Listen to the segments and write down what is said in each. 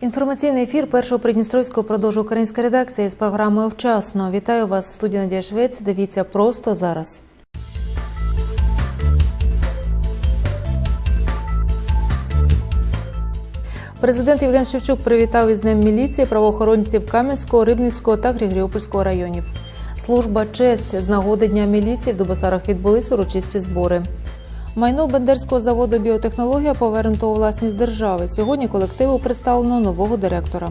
Інформаційний ефір першого Придністровського продовжує українська редакція із програмою Вчасно. Вітаю вас, в студії Надія Швець. Дивіться просто зараз. Президент Євген Шевчук привітав із Днем міліції правоохоронців Кам'янського, Рибницького та Григоріопольського районів. Служба честь з нагоди Дня міліції в Дубосарах відбулись урочисті збори. Майно Бендерського заводу біотехнологія повернуто у власність держави. Сьогодні колективу представлено нового директора.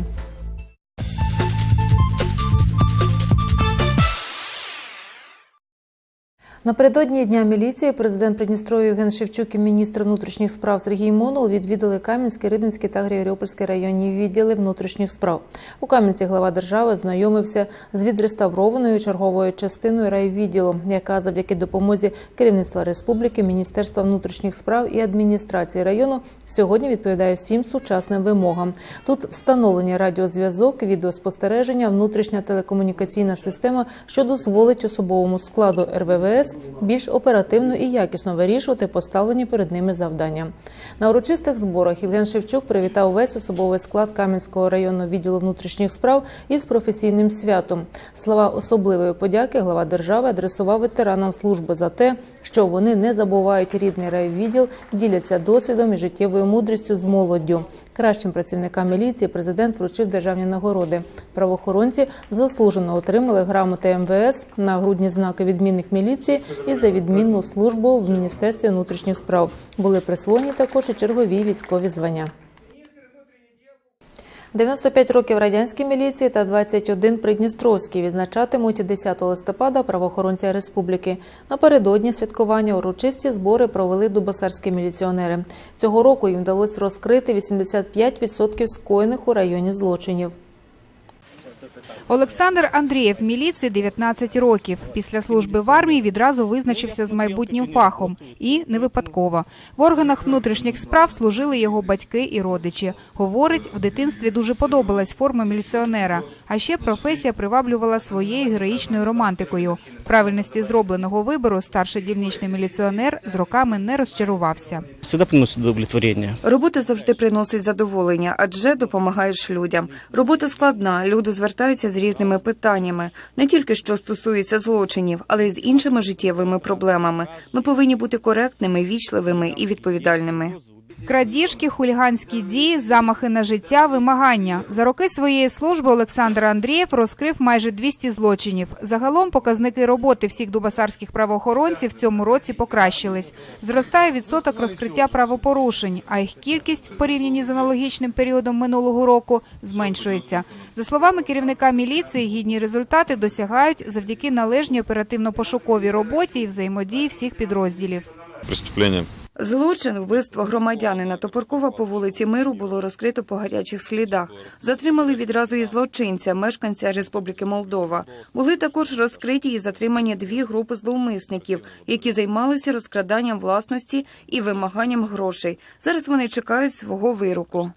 Напередодні дня міліції президент Придністров'я Євген Шевчук і міністр внутрішніх справ Сергій Монул відвідали Кам'янський, Рибницький та Григоріопольський районні відділи внутрішніх справ. У Кам'янці глава держави знайомився з відреставрованою черговою частиною райвідділу, яка завдяки допомозі керівництва республіки, міністерства внутрішніх справ і адміністрації району сьогодні відповідає всім сучасним вимогам. Тут встановлені радіозв'язок, відеоспостереження, внутрішня телекомунікаційна система, що дозволить особовому складу РВВС більш оперативно і якісно вирішувати поставлені перед ними завдання. На урочистих зборах Євген Шевчук привітав весь особовий склад Кам'янського районного відділу внутрішніх справ із професійним святом. Слова особливої подяки глава держави адресував ветеранам служби за те, що вони не забувають рідний райвідділ, діляться досвідом і життєвою мудрістю з молоддю. Кращим працівникам міліції президент вручив державні нагороди. Правоохоронці заслужено отримали грамоти МВС, на грудні знаки відмінних міліції і за відмінну службу в міністерстві внутрішніх справ. Були присвоєні також і чергові військові звання. 95 років радянській міліції та 21 придністровській відзначатимуть 10 листопада правоохоронці республіки. Напередодні святкування урочисті збори провели дубосарські міліціонери. Цього року їм вдалося розкрити 85% скоєних у районі злочинів. Олександр Андрієв міліції 19 років. Після служби в армії відразу визначився з майбутнім фахом. І не випадково. В органах внутрішніх справ служили його батьки і родичі. Говорить, в дитинстві дуже подобалась форма міліціонера. А ще професія приваблювала своєю героїчною романтикою. В правильності зробленого вибору старший дільничний міліціонер з роками не розчарувався. всегда приносит удовлетворение. Робота завжди приносить задоволення, адже допомагаєш людям. Робота складна, люди звертаються з різними питаннями, не тільки що стосується злочинів, але й з іншими життєвими проблемами. Ми повинні бути коректними, вічливими і відповідальними. Крадіжки, хуліганські дії, замахи на життя, вимагання. За роки своєї служби Олександр Андрієв розкрив майже 200 злочинів. Загалом показники роботи всіх дубасарських правоохоронців в цьому році покращились. Зростає відсоток розкриття правопорушень, а їх кількість в порівнянні з аналогічним періодом минулого року зменшується. За словами керівника міліції, гідні результати досягають завдяки належній оперативно-пошуковій роботі і взаємодії всіх підрозділів. преступление Злочин вбивство громадянина Топоркова по вулиці Миру було розкрито по гарячих слідах. Затримали відразу і злочинця, мешканця Республіки Молдова. Були також розкриті і затримані дві групи зловмисників, які займалися розкраданням власності і вимаганням грошей. Зараз вони чекають свого вироку.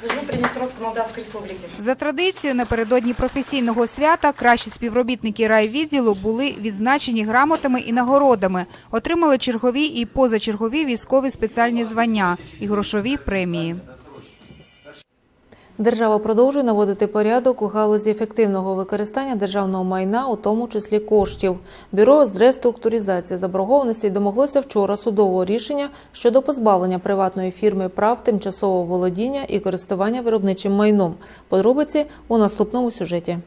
Служу Придністровській Молдавській Республіці. За традицією, напередодні професійного свята кращі співробітники райвідділу були відзначені грамотами і нагородами, отримали чергові і позачергові військові спеціальні звання і грошові премії. Держава продовжує наводити порядок у галузі ефективного використання державного майна, у тому числі коштів. Бюро з реструктуризації заборгованості домоглося вчора судового рішення щодо позбавлення приватної фірми прав тимчасового володіння і користування виробничим майном. Подробиці у наступному сюжеті.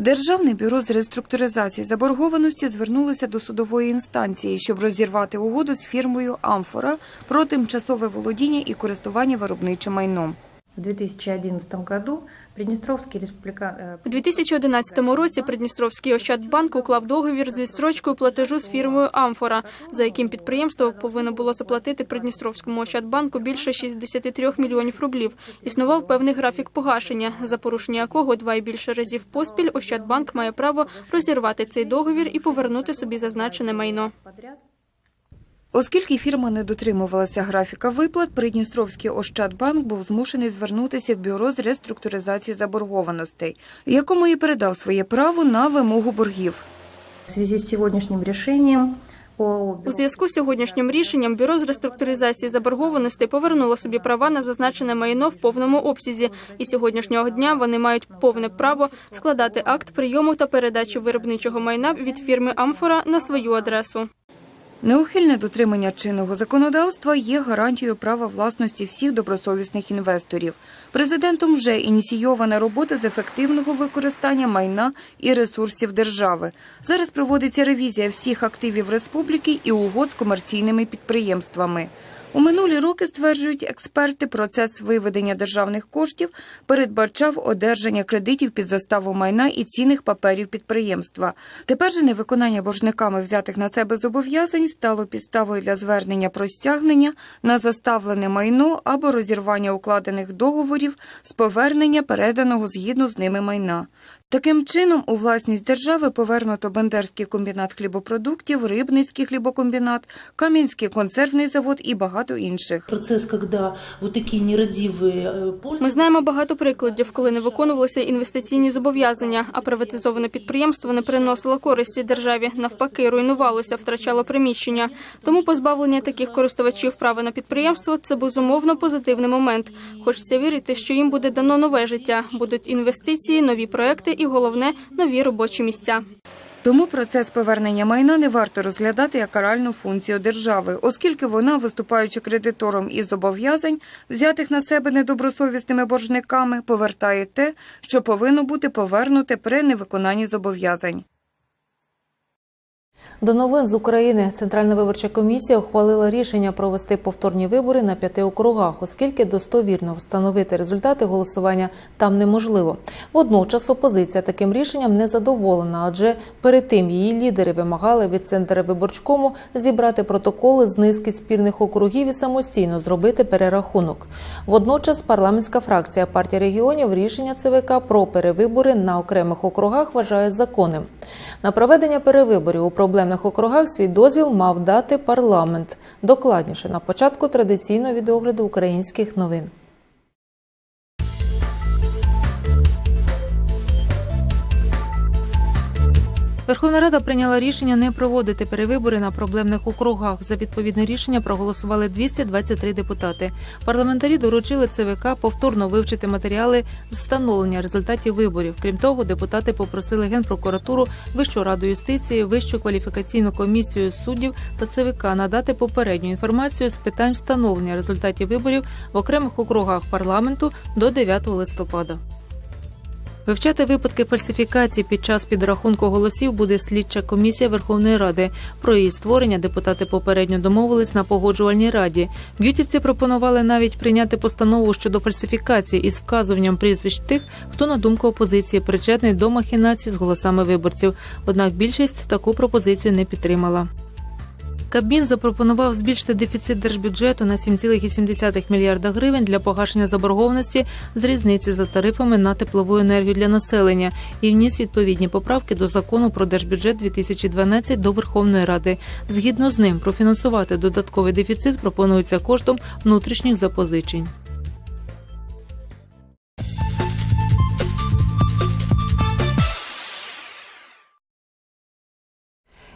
Державне бюро з реструктуризації заборгованості звернулося до судової інстанції, щоб розірвати угоду з фірмою Амфора про тимчасове володіння і користування виробничим майном. В 2011 году Приднестровский республика... э, У 2011 році Придністровський Ощадбанк уклав договір з відстрочкою платежу з фірмою Амфора, за яким підприємство повинно було заплатити Придністровському Ощадбанку більше 63 мільйонів рублів. Існував певний графік погашення, за порушення якого два і більше разів поспіль Ощадбанк має право розірвати цей договір і повернути собі зазначене майно. Оскільки фірма не дотримувалася графіка виплат, Придністровський Ощадбанк був змушений звернутися в бюро з реструктуризації заборгованостей, якому і передав своє право на вимогу боргів. В связи с сегодняшним решением ОАО У зв'язку з сьогоднішнім рішенням бюро з реструктуризації заборгованостей повернуло собі права на зазначене майно в повному обсязі, і сьогоднішнього дня вони мають повне право складати акт прийому та передачі виробничого майна від фірми Амфора на свою адресу. Неухильне дотримання чинного законодавства є гарантією права власності всіх добросовісних інвесторів. Президентом вже ініційована робота з ефективного використання майна і ресурсів держави. Зараз проводиться ревізія всіх активів республіки і угод з комерційними підприємствами. У минулі роки, стверджують експерти, процес виведення державних коштів передбачав одержання кредитів під заставу майна і цінних паперів підприємства. Тепер же невиконання боржниками взятих на себе зобов'язань стало підставою для звернення про стягнення на заставлене майно або розірвання укладених договорів з повернення переданого згідно з ними майна. Таким чином, у власність держави повернуто Бендерський комбінат хлібопродуктів, Рибницький хлібокомбінат, Кам'янський консервний завод і багато інших. Процесс, когда вот такие нерадивые э, Ми знаємо багато прикладів, коли не виконувалися інвестиційні зобов'язання, а приватизоване підприємство не приносило користі державі, навпаки, руйнувалося, втрачало приміщення. Тому позбавлення таких користувачів права на підприємство це безумовно позитивний момент. Хочеться вірити, що їм буде дано нове життя, будуть інвестиції, нові проекти і головне нові робочі місця. Тому процес повернення майна не варто розглядати як каральну функцію держави, оскільки вона, виступаючи кредитором із зобов'язань, взятих на себе недобросовісними боржниками, повертає те, що повинно бути повернуте при невиконанні зобов'язань. До новин з України Центральна виборча комісія ухвалила рішення провести повторні вибори на п'яти округах, оскільки достовірно встановити результати голосування там неможливо. Водночас опозиція таким рішенням не задоволена, адже перед тим її лідери вимагали від центра виборчкому зібрати протоколи з низки спірних округів і самостійно зробити перерахунок. Водночас парламентська фракція партії регіонів рішення ЦВК про перевибори на окремих округах вважає законним. На проведення перевиборів у проблемних округах свій дозвіл мав дати парламент. Докладніше на початку традиційного відеогляду українських новин. Верховна Рада прийняла рішення не проводити перевибори на проблемних округах. За відповідне рішення проголосували 223 депутати. Парламентарі доручили ЦВК повторно вивчити матеріали встановлення результатів виборів. Крім того, депутати попросили Генпрокуратуру, Вищу раду юстиції, Вищу кваліфікаційну комісію суддів та ЦВК надати попередню інформацію з питань встановлення результатів виборів в окремих округах парламенту до 9 листопада. Вивчати випадки фальсифікації під час підрахунку голосів буде слідча комісія Верховної Ради. Про її створення депутати попередньо домовились на погоджувальній раді. Б'ютівці пропонували навіть прийняти постанову щодо фальсифікації із вказуванням прізвищ тих, хто на думку опозиції причетний до махінацій з голосами виборців. Однак більшість таку пропозицію не підтримала. Кабмін запропонував збільшити дефіцит держбюджету на 7,7 мільярда гривень для погашення заборгованості з різниці за тарифами на теплову енергію для населення і вніс відповідні поправки до закону про держбюджет 2012 до Верховної Ради. Згідно з ним, профінансувати додатковий дефіцит пропонується коштом внутрішніх запозичень.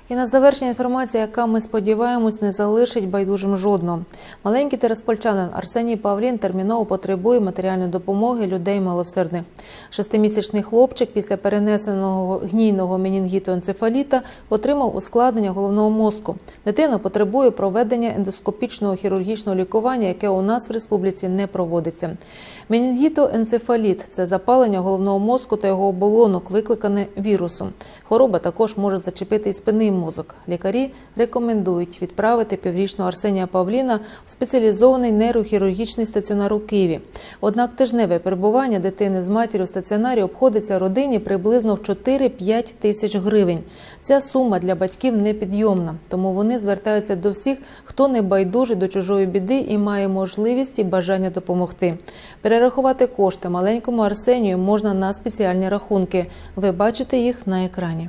І на завершення інформація, яка ми сподіваємось, не залишить байдужим жодного. Маленький тераспольчанин Арсеній Павлін терміново потребує матеріальної допомоги людей милосердних. Шестимісячний хлопчик після перенесеного гнійного менінгіту енцефаліта отримав ускладнення головного мозку. Дитина потребує проведення ендоскопічного хірургічного лікування, яке у нас в республіці не проводиться. Менінгітоенцефаліт – це запалення головного мозку та його оболонок, викликане вірусом. Хвороба також може зачепити і спинний мозок. Лікарі рекомендують відправити піврічного Арсенія Павліна в спеціалізований нейрохірургічний стаціонар у Києві. Однак тижневе перебування дитини з матір'ю в стаціонарі обходиться родині приблизно в 4-5 тисяч гривень. Ця сума для батьків непідйомна, тому вони звертаються до всіх, хто не байдужий до чужої біди і має можливість і бажання допомогти. Перерахувати кошти маленькому Арсенію можна на спеціальні рахунки. Ви бачите їх на екрані.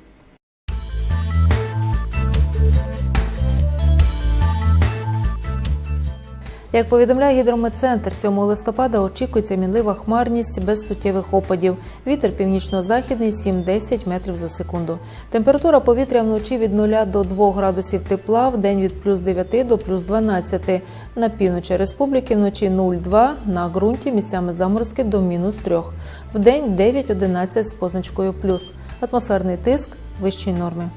Як повідомляє гідрометцентр, 7 листопада очікується мінлива хмарність без суттєвих опадів. Вітер північно-західний 7-10 метрів за секунду. Температура повітря вночі від 0 до 2 градусів тепла, в день від плюс 9 до плюс 12. На півночі республіки вночі 0,2, на ґрунті місцями заморозки до мінус 3. В день 9-11 з позначкою плюс. Атмосферний тиск вищої норми.